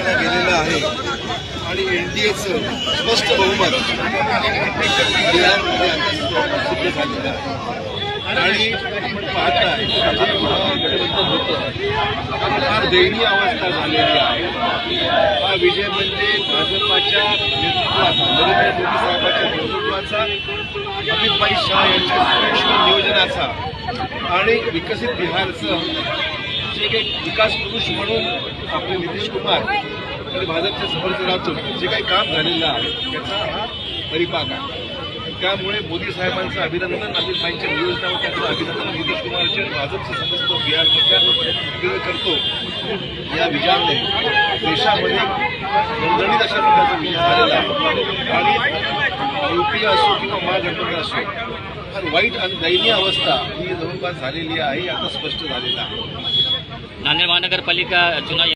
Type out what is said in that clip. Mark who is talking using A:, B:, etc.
A: जिंकला गेलेला आहे आणि एनडीएचं स्पष्ट बहुमत सिद्ध झालेलं आहे आणि आपण पाहताय महागठबंधन होतं फार दयनीय अवस्था झालेली आहे. हा विजय म्हणजे भाजपाच्या नेतृत्वात नरेंद्र मोदी साहेबांच्या नेतृत्वाचा अमित भाई शाह यांच्या सूक्ष्म नियोजनाचा आणि विकसित बिहारचं एक विकास पुरुष म्हणून आपले नितीश कुमार आणि भाजपच्या समर्थनातून जे काही काम झालेलं आहे त्याचा हा परिपाक आहे. त्यामुळे मोदी साहेबांचं अभिनंदन अमित भाईंच्या नियोजनावर त्याचं अभिनंदन नितीश कुमारचे भाजपचे समस्त बिहारमधल्या करतो. या विजयाने देशामध्ये नोंदणीत अशा प्रकारचा विजय झालेला आहे. आणि युपी असो किंवा महागठबंधन असो फार वाईट आणि दयनीय अवस्था ही जवळपास झालेली आहे आता स्पष्ट झालेलं आहे.
B: नांदेड महानगरपालिका चुनाव